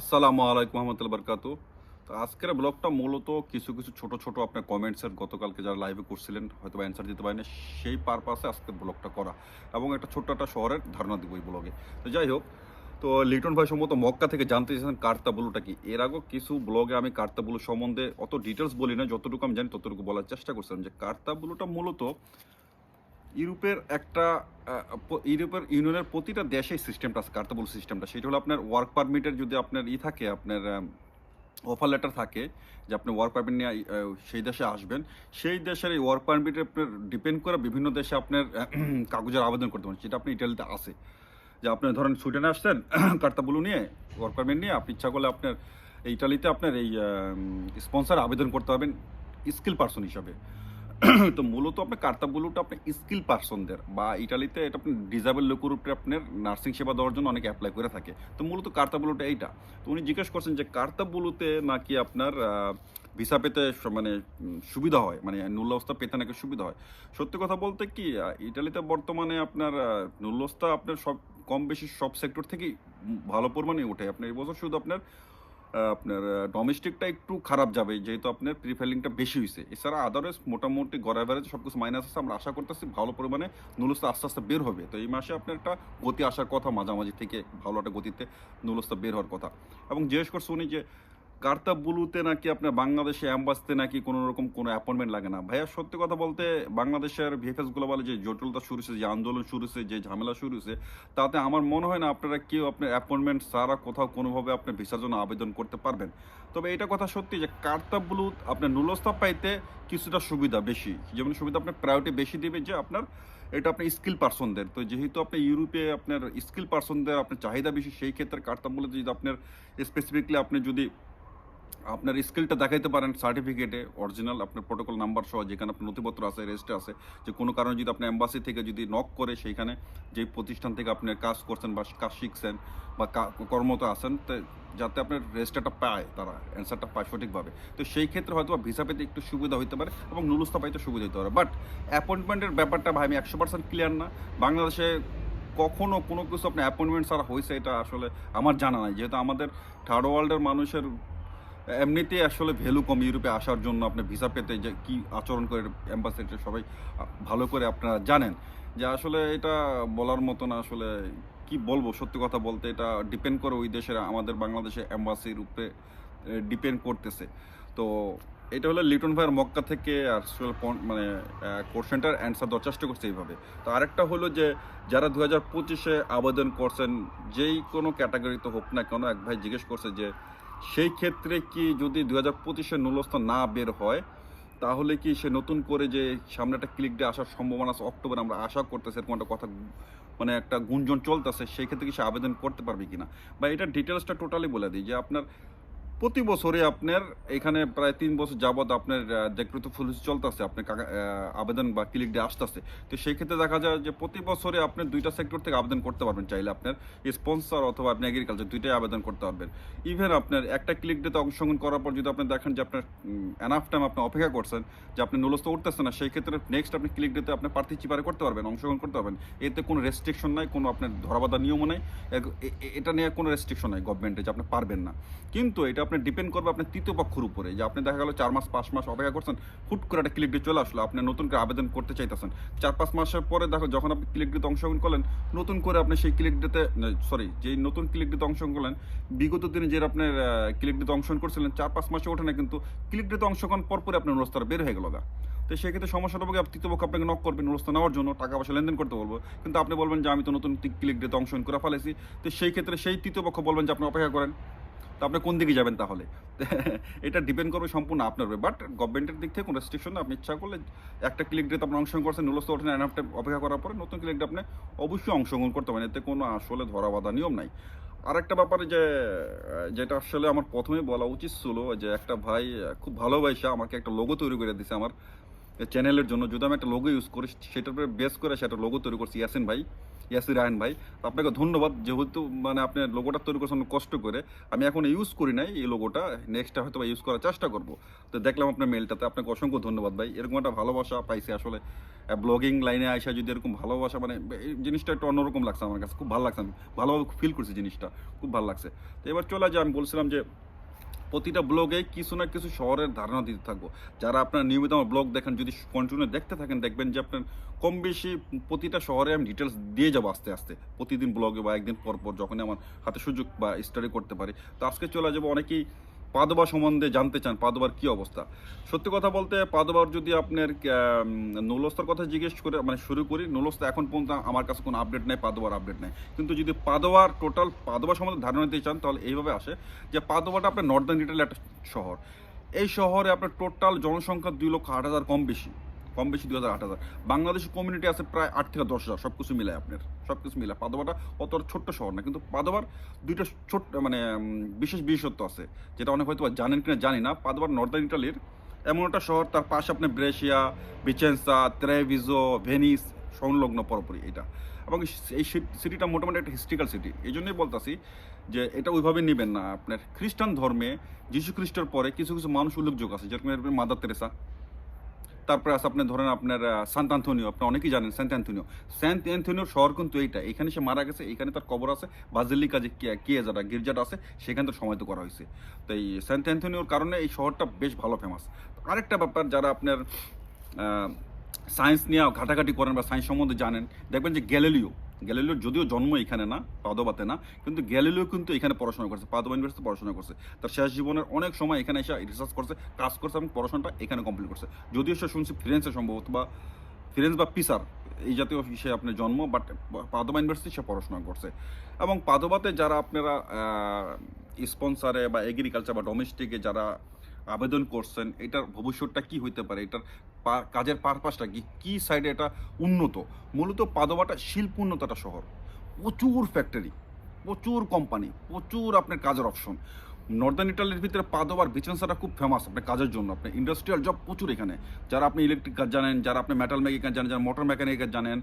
আসসালামু আলাইকুম রহমতুল্লাহ বরকাতু। তো আজকের ব্লগটা মূলত কিছু কিছু ছোট ছোট আপনার কমেন্টসের গতকালকে যারা লাইভে করছিলেন হয়তো অ্যান্সার দিতে পারেনি, সেই পারপাসে আজকের ব্লগটা করা এবং একটা ছোট্ট একটা শহরের ধারণা দিব এই ব্লগে। তো যাই হোক, তো লিটন ভাই সম্ভবত মক্কা থেকে জানতে চেয়েছেন কার্তাবুলুটা কি। এর আগেও কিছু ব্লগে আমি কার্তাবুলু সম্বন্ধে অত ডিটেলস বলি না, যতটুকু আমি জানি ততটুকু বলার চেষ্টা করছিলাম যে কার্তাবুলুটা মূলত ইউরোপের একটা ইউরোপের ইউনিয়নের প্রতিটা দেশে সিস্টেমটা আছে কার্তাবুল সিস্টেমটা সেটা হলো আপনার ওয়ার্ক পারমিটের যদি আপনার ই থাকে, আপনার অফার লেটার থাকে, যে আপনি ওয়ার্ক পারমিট নিয়ে সেই দেশে আসবেন, সেই দেশের এই ওয়ার্ক পারমিটে আপনার ডিপেন্ড করে বিভিন্ন দেশে আপনার, কাগজের আবেদন করতে পারেন। যেটা আপনি ইটালিতে আছে। যে আপনি ধরেন সুইডেনে আসছেন কার্তাবুলু নিয়ে ওয়ার্ক পারমিট নিয়ে, আপনি ইচ্ছা করলে আপনার ইটালিতে আপনার এই স্পন্সর আবেদন করতে পারবেন স্কিল পার্সন হিসাবে। তো মূলত আপনার কার্তাবুলুটা আপনার স্কিল পার্সনদের বা ইটালিতে এটা আপনি ডিজাবেল লোকের উপরে আপনার নার্সিং সেবা দেওয়ার জন্য অনেকে অ্যাপ্লাই করে থাকে। তো মূলত কার্তাবুলুটা এইটা। তো উনি জিজ্ঞেস করছেন যে কার্তাবুলুতে নাকি আপনার ভিসা পেতে মানে সুবিধা হয়? মানে নুল্লস্তা পেতে নাকি সুবিধা হয়? সত্যি কথা বলতে কি ইটালিতে বর্তমানে আপনার নুল্লস্তা আপনার সব, কম বেশি সব সেক্টর থেকেই ভালো পরিমাণে ওঠে। আপনার এই বছর শুধু আপনার আপনার ডোমেস্টিকটা একটু খারাপ যাবে, যেহেতু আপনার প্রিফেলিংটা বেশি হয়েছে এছাড়া আদারওয়াইজ মোটামুটি গড় অ্যাভারেজ সব কিছু মাইনাস আছে, আমরা আশা করতেছি ভালো পরিমাণে নুলস্তা আস্তে আস্তে বের হবে। তো এই মাসে আপনার একটা গতি আসার কথা মাঝামাঝি থেকে ভালো একটা গতিতে নুলস্তা বের হওয়ার কথা। এবং জিজ্ঞেস করছে শুনি যে কার্তা বুলুতে নাকি আপনার বাংলাদেশে অ্যাম্বাসতে নাকি কোনো রকম কোনো অ্যাপয়েন্টমেন্ট লাগে না? ভাইয়া, সত্যি কথা বলতে বাংলাদেশের ভিএফএস গ্লোবালে যে জটিলতা শুরু হয়েছে, যে আন্দোলন শুরু হয়েছে, যে ঝামেলা শুরু হয়েছে, তাতে আমার মনে হয় না আপনারা কেউ আপনার অ্যাপয়েন্টমেন্ট সারা কোথাও কোনোভাবে আপনার ভিসার জন্য আবেদন করতে পারবেন। তবে এটা কথা সত্যি যে কার্তা বুলুত আপনার নুলস্তা পাইতে কিছুটা সুবিধা বেশি। যেমন সুবিধা আপনার প্রায়োরিটি বেশি দিবে যে আপনার, এটা আপনার স্কিল পার্সনদের তো যেহেতু আপনি ইউরোপে আপনার স্কিল পার্সনদের আপনার চাহিদা বেশি, সেই ক্ষেত্রে কার্তা বলে যদি আপনার স্পেসিফিকলি আপনি যদি আপনার স্কিলটা দেখাইতে পারেন সার্টিফিকেটে অরিজিনাল আপনার প্রোটোকল নাম্বার সহ, যেখানে আপনার নথিপত্র আছে রেজিস্টে আছে, যে কোনো কারণে যদি আপনি এম্বাসি থেকে যদি নক করে, সেইখানে যে প্রতিষ্ঠান থেকে আপনি কাজ করছেন বা কাজ শিখছেন বা কর্মরত আছেন যাতে আপনার রেজিস্টারটা পায় তারা অ্যান্সারটা পায় সঠিকভাবে। তো সেই ক্ষেত্রে হয়তো ভিসা পেতে একটু সুবিধা হতে পারে এবং নুলুস্তা পাইতে সুবিধা হতে পারে। বাট অ্যাপয়েন্টমেন্টের ব্যাপারটা ভাই, আমি একশো পার্সেন্ট ক্লিয়ার না। বাংলাদেশে কখনো কোনো কিছু আপনার অ্যাপয়েন্টমেন্ট ছাড়া হয়েছে এটা আসলে আমার জানা নাই। যেহেতু আমাদের থার্ড ওয়ার্ল্ডের মানুষের এমনিতেই আসলে ভ্যালু কম ইউরোপে আসার জন্য আপনি ভিসা পেতে যে কি আচরণ করে অ্যাম্বাসিডার সবাই ভালো করে আপনারা জানেন। যে আসলে এটা বলার মতো না আসলে কি বলব, সত্যি কথা বলতে এটা ডিপেন্ড করে ওই দেশের, আমাদের বাংলাদেশের অ্যাম্বাসির উপরে ডিপেন্ড করতেছে। তো এটা হলো লিটন ভাইয়ের মক্কা থেকে আসলে মানে কোশ্চেনটার অ্যান্সার দেওয়ার চেষ্টা করছে এইভাবে। তো আরেকটা হলো যে, যারা দু হাজার পঁচিশে আবেদন করছেন, যেই কোনো ক্যাটাগরিতে হোক না কেন, এক ভাই জিজ্ঞেস করছে যে সেই ক্ষেত্রে কি যদি দু হাজার পঁচিশে নুলস্থা না বের হয়, তাহলে কি সে নতুন করে যে সামনে একটা ক্লিক ডে আসার সম্ভাবনা আছে, অক্টোবর আমরা আশা করতেছি এরকম একটা কথা মানে একটা গুঞ্জন চলতেছে, সেই ক্ষেত্রে কি সে আবেদন করতে পারবে কিনা? বা এটা ডিটেলসটা টোটালি বলে দিই যে আপনার প্রতি বছরে আপনার এখানে প্রায় তিন বছর যাবৎ আপনার দেখতে তো ফুল চলতেছে, আপনার আবেদন বা ক্লিক দিয়ে আসতেছে। তো সেই ক্ষেত্রে দেখা যায় যে প্রতি বছরে আপনি দুইটা সেক্টর থেকে আবেদন করতে পারবেন। চাইলে আপনার স্পন্সর অথবা আপনি এগ্রিকালচার দুইটাই আবেদন করতে পারবেন। ইভেন আপনার একটা ক্লিক ডেতে অংশগ্রহণ করার পর যদি আপনি দেখেন যে আপনার এনাফ টাইম আপনি অপেক্ষা করছেন যে আপনি নুলস্থ উঠতেছেন না, সেই ক্ষেত্রে নেক্সট আপনি ক্লিক ডেতে আপনি পার্টিসিপার করতে পারবেন, অংশগ্রহণ করতে পারবেন। এতে কোনো রেস্ট্রিকশন নাই, কোনো আপনার ধরাবাধা নিয়মও নাই। এটা নিয়ে কোনো রেস্ট্রিকশন নাই গভর্নমেন্টে যে আপনি পারবেন না। কিন্তু এটা আপনি ডিপেন্ড করবে আপনার তৃতীয় পক্ষের উপরে। যে আপনি দেখা গেল চার মাস, পাঁচ মাস অপেক্ষা করছেন, হুট করে একটা ক্লিক চলে আসলো। আপনি নতুন করে আবেদন করতে চাইতেছেন। চার, পাঁচ মাসের পরে দেখো, যখন আপনি ক্লিক ডেতে অংশগ্রহণ করলেন, নতুন করে আপনি সেই ক্লিক সরি যেই নতুন ক্লিক ডেতে অংশগ্রহণ করলেন, বিগত দিনে যে আপনার ক্লিক অংশগ্রহণ করছিলেন, চার, পাঁচ মাসে ওঠে না, কিন্তু ক্লিক ডেতে অংশগ্রহণ পর পরে আপনার নুরস্তার বের হয়ে গেল তো সেক্ষেত্রে সমস্যাটা হবে তৃতীয় পক্ষ আপনাকে নক করবেন নুরস্তা নেওয়ার জন্য টাকা পয়সা লেনদেন করতে বলব। কিন্তু আপনি বলবেন যে, আমি তো নতুন ক্লিক ডেতে অংশগ্রহণ করে ফেলেছি। তো সেই ক্ষেত্রে সেই তৃতীয় পক্ষ বলবেন যে, আপনি অপেক্ষা করেন। তো আপনি কোন দিকে যাবেন তাহলে? এটা ডিপেন্ড করবে সম্পূর্ণ আপনার উপরে বাট গভর্নমেন্টের দিক থেকে কোনো রেস্ট্রিকশন আপনি ইচ্ছা করলে একটা ক্লিক ডেতে আপনি অংশগ্রহণ করছেন, নুলস্থ ওঠেন টাইম অপেক্ষা করার পরে নতুন ক্লিক আপনি অবশ্যই অংশগ্রহণ করতে পারেন, এতে কোনো আসলে ধরা বাঁধা নিয়ম নাই। আরেকটা ব্যাপারে যে, যেটা আসলে আমার প্রথমেই বলা উচিত ছিল যে, একটা ভাই, খুব ভালোবাসা আমাকে একটা লোগো তৈরি করে দিছে আমার চ্যানেলের জন্য, যদি আমি একটা লোগো ইউজ করি, সেটার উপরে বেস করে সেটা লোগো তৈরি করছি ইয়াসিন ভাই ইয়াসির রায়ন ভাই। আপনাকে ধন্যবাদ, যেহেতু মানে আপনি লোগোটা তৈরি করছেন কষ্ট করে, আমি এখন ইউজ করি নাই এই লোগোটা নেক্সট হয়তো ইউজ করার চেষ্টা করব। তো দেখলাম আপনার মেলটাতে আপনাকে অসংখ্য ধন্যবাদ ভাই। এরকম একটা ভালোবাসা পাইছি আসলে। ব্লগিং লাইনে আইসা যদি এরকম ভালোবাসা মানে এই জিনিসটা একটু অন্যরকম লাগছে আমার কাছে, খুব ভালো লাগছে আমি। ভালোভাবে ফিল করছি জিনিসটা, খুব ভালো লাগছে। তো এবার চলে যায় আমি বলছিলাম যে প্রতিটা ব্লগে কিছু না কিছু শহরের ধারণা দিতে থাকব। যারা আপনার নিয়মিত আমার ব্লগ দেখেন, যদি কন্টিনিউ দেখতে থাকেন, দেখবেন যে আপনার কম বেশি প্রতিটা শহরে আমি ডিটেলস দিয়ে যাব আস্তে আস্তে। প্রতিদিন ব্লগে বা একদিন পর পর যখনই আমার হাতে সুযোগ বা স্টাডি করতে পারি। তো আজকে চলে যাব অনেকেই পাদোবা সম্বন্ধে জানতে চান, পাদবার কি অবস্থা? সত্যি কথা বলতে পাদবার যদি আপনার নৌলস্তার কথা জিজ্ঞেস করে মানে শুরু করি নৌলস্তা এখন পর্যন্ত আমার কাছে কোনো আপডেট নেই, পাদবার আপডেট নেই। কিন্তু যদি পাদবার টোটাল পাদবা সম্বন্ধে ধারণা নিতে চান, তাহলে এইভাবে আসে যে পাদবাটা আপনার নর্দার্ন ইটালি একটা শহর। এই শহরে আপনার টোটাল জনসংখ্যা দুই লক্ষ আট হাজার কম বেশি। কম বেশি দুই হাজার, আট হাজার। বাংলাদেশি কমিউনিটি আছে প্রায় আট থেকে দশ হাজার সব কিছু মিলায় আপনার সব কিছু মিলায় পাদোবাটা অত ছোট্ট শহর না, কিন্তু পাদোবার দুইটা ছোট্ট মানে বিশেষ বিশেষত্ব আছে, যেটা অনেক হয়তো জানেন কিনা জানি না। পাদোবার নর্দার্ন ইটালির এমন একটা শহর, তার পাশে আপনি ব্রেশিয়া বিচেন্সা ত্রেভিজো ভেনিস সংলগ্ন পরপরই এটা। এবং এই সিটিটা মোটামুটি একটা হিস্ট্রিক্যাল সিটি এই জন্যই বলতাছি যে এটা ওইভাবে নেবেন না। আপনার খ্রিস্টান ধর্মে যীশু খ্রিস্টের পরে কিছু কিছু মানুষ উল্লেখযোগ্য আছে, যেরকম মাদার তেরেসা। তারপরে আছে আপনি ধরেন আপনার সান্ত অ্যান্থনিও আপনি অনেকেই জানেন সেন্ট অ্যান্থনিও সেন্ট অ্যান্থনিওর শহর কিন্তু এইটা এখানে সে মারা গেছে, এখানে তার কবর আছে বাজিলিকা যে কে- কিয়েজাটা গির্জাটা আছে, সেখানে তার সমাহিত করা হয়েছে। তো এই সেন্ট অ্যান্থনিওর কারণে এই শহরটা বেশ ভালো ফেমাস আরেকটা ব্যাপার, যারা আপনার সায়েন্স নিয়ে ঘাটাঘাটি করেন বা সায়েন্স সম্বন্ধে জানেন, দেখবেন যে গ্যালিলিও গ্যালিলিওর যদিও জন্ম এখানে না, পাদোবাতে না, কিন্তু গ্যালিলিও কিন্তু এখানে পড়াশোনা করছে, পাদোবা ইউনিভার্সিটি পড়াশোনা করছে। তার শেষ জীবনের অনেক সময় এখানে এসে রিসার্চ করছে, কাজ করছে এবং পড়াশোনাটা এখানে কমপ্লিট করছে। যদিও সে শুনছি ফিরেন্সে সম্ভবত বা ফিরেন্স বা পিসার এই জাতীয় সে আপনার জন্ম বাট পাদোবা ইউনিভার্সিটি সে পড়াশোনা করছে। এবং পাদোবাতে যারা আপনারা স্পন্সারে বা এগ্রিকালচার বা ডোমেস্টিকে যারা আবেদন করছেন, এটার ভবিষ্যৎটা কি হইতে পারে, এটার কাজের পারপাসটা কি কি সাইডে এটা উন্নত? মূলত পাদোবাটা শিল্প উন্নতটা শহর। প্রচুর ফ্যাক্টরি প্রচুর কোম্পানি প্রচুর আপনার কাজের অপশন নর্দার্ন ইটালির ভিতরে পাদোবার বিচেন্সাটা খুব ফেমাস আপনার কাজের জন্য। আপনি ইন্ডাস্ট্রিয়াল জব প্রচুর এখানে। যারা আপনি ইলেকট্রিক কাজ জানেন, যারা আপনি মেটাল মেকিং কাজ জানেন, যারা মোটর মেকানিক জানেন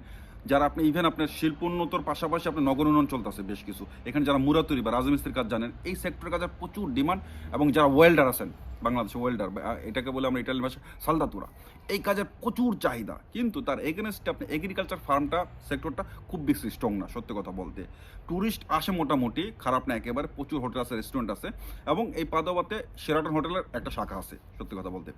যারা আপনি ইভেন আপনার শিল্প উন্নতর পাশাপাশি আপনার নগর উন্নয়ন চলতেছে বেশ কিছু। এখানে যারা মুরাতুরি বা রাজমিস্ত্রির কাজ জানেন, এই সেক্টরের কাজের প্রচুর ডিমান্ড এবং যারা ওয়েল্ডার আছেন বাংলাদেশে ওয়েল্ডার এটাকে বলে আমরা ইটালি ভাষা সালদাতুরা। এই কাজের প্রচুর চাহিদা, কিন্তু তার এগেনস্টে আপনি এগ্রিকালচার ফার্মটা সেক্টরটা খুব বেশি স্ট্রং না, সত্যি কথা বলতে। ট্যুরিস্ট আসে মোটামুটি, খারাপ না, একেবারে প্রচুর হোটেল আছে রেস্টুরেন্ট আছে, এবং এই পাদোবাতে সেরাটন হোটেলের একটা শাখা আছে, সত্যি কথা বলতে।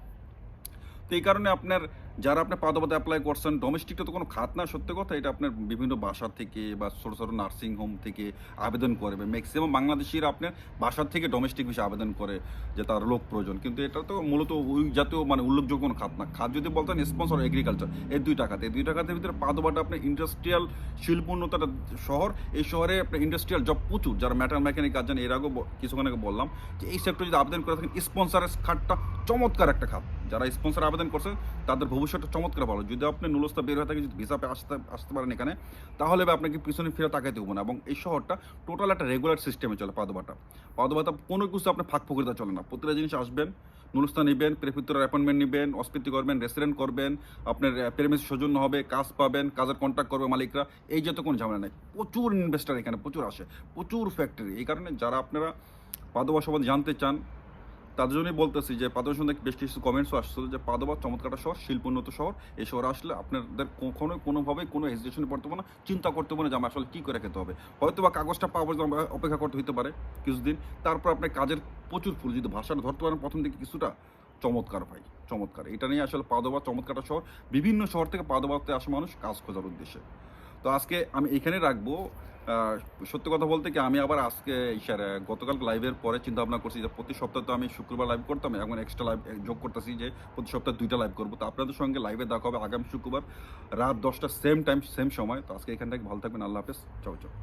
তো এই কারণে আপনার যারা আপনার পাদবাতে অ্যাপ্লাই করছেন ডোমেস্টিকটা তো কোনো খাত না, সত্যি কথা, এটা আপনার বিভিন্ন বাসা থেকে বা ছোটো ছোটো নার্সিং হোম থেকে আবেদন করবে ম্যাক্সিমাম বাংলাদেশিরা আপনার বাসার থেকে ডোমেস্টিক বিষয়ে আবেদন করে যে তার লোক প্রয়োজন। কিন্তু এটা তো মূলত ওই জাতীয় মানে উল্লেখযোগ্য কোনো খাত না। খাত যদি বলতেন স্পন্সর এগ্রিকালচার এই দুই টাকাতে। এই দুই টাকাতে ভিতরে পাদবাটা আপনার ইন্ডাস্ট্রিয়াল শিল্প উন্নত একটা শহর, এই শহরে আপনার ইন্ডাস্ট্রিয়াল জব প্রচুর। যারা ম্যাটার মেকানিক কাজ জানেন এর আগেও কিছুক্ষণ আগে বললাম যে এই সেক্টরে যদি আবেদন করে থাকেন স্পন্সারের খাতটা চমৎকার একটা খাত। যারা স্পন্সর আবেদন করছে তাদের ভবিষ্যৎটা চমৎকার ভালো। যদি আপনি নুলস্তা বের হয়ে থাকে, যদি ভিসা আসতে আসতে পারেন এখানে, তাহলে আপনাকে পিছনে ফিরে তাকাইতে হবে না। এবং এই শহরটা টোটাল একটা রেগুলার সিস্টেমে চলে, পাদবাটা। পাদবাটা কোনো কিছু আপনি ফাঁক ফকরিতা চলে না। প্রতিটা জিনিস আসবেন নুলস্তা নেবেন প্রেফিত্তরের অ্যাপয়েন্টমেন্ট নেবেন অস্পিতি করবেন রেস্টুরেন্ট করবেন, আপনার প্রেমিস সৌজন্য হবে, কাজ পাবেন, কাজের কন্ট্যাক্ট করবে মালিকরা, এই যত কোনো ঝামেলা নেই। প্রচুর ইনভেস্টার এখানে, প্রচুর আসে, প্রচুর ফ্যাক্টরি এই কারণে যারা আপনারা পাদবা সম্বন্ধে জানতে চান তাদের জন্যই বলতেছি যে পাদবা সম্বন্ধে বেশ কিছু কমেন্টসও আসছিল যে পাদবা চমৎকার শহর, শিল্পোন্নত শহর, এই শহরে আসলে আপনাদের কখনো কোনোভাবেই কোনো হেজিটেশনে পড়তে হবে না, চিন্তা করতে না যে আমার আসলে কী করে খেতে হবে। হয়তো বা কাগজটা পাওয়ার জন্য অপেক্ষা করতে হতে পারে কিছুদিন, তারপর আপনার কাজের প্রচুর ফুল, যদি ভাষাটা ধরতে পারেন প্রথম দিকে কিছুটা চমৎকার ভাই, চমৎকার। এটা নিয়ে আসলে পাদবা চমৎকার একটা শহর, বিভিন্ন শহর থেকে পাদবাতে আসা মানুষ কাজ খোঁজার উদ্দেশ্যে। তো আজকে আমি এখানে রাখব। সত্যি কথা বলতে কি, আমি আবার আজকে স্যার গতকাল লাইভের পরে চিন্তা ভাবনা করছি যে প্রতি সপ্তাহে তো আমি শুক্রবার লাইভ করতাম, এখন এক্সট্রা লাইভ যোগ করতেছি যে প্রতি সপ্তাহে দুইটা লাইভ করব। তো আপনাদের সঙ্গে লাইভে দেখা হবে আগামী শুক্রবার রাত দশটা সেম টাইম সেম সময়। তো আজকে এখান থেকে ভালো থাকবেন, আল্লাহ হাফেজ। চাও চাও।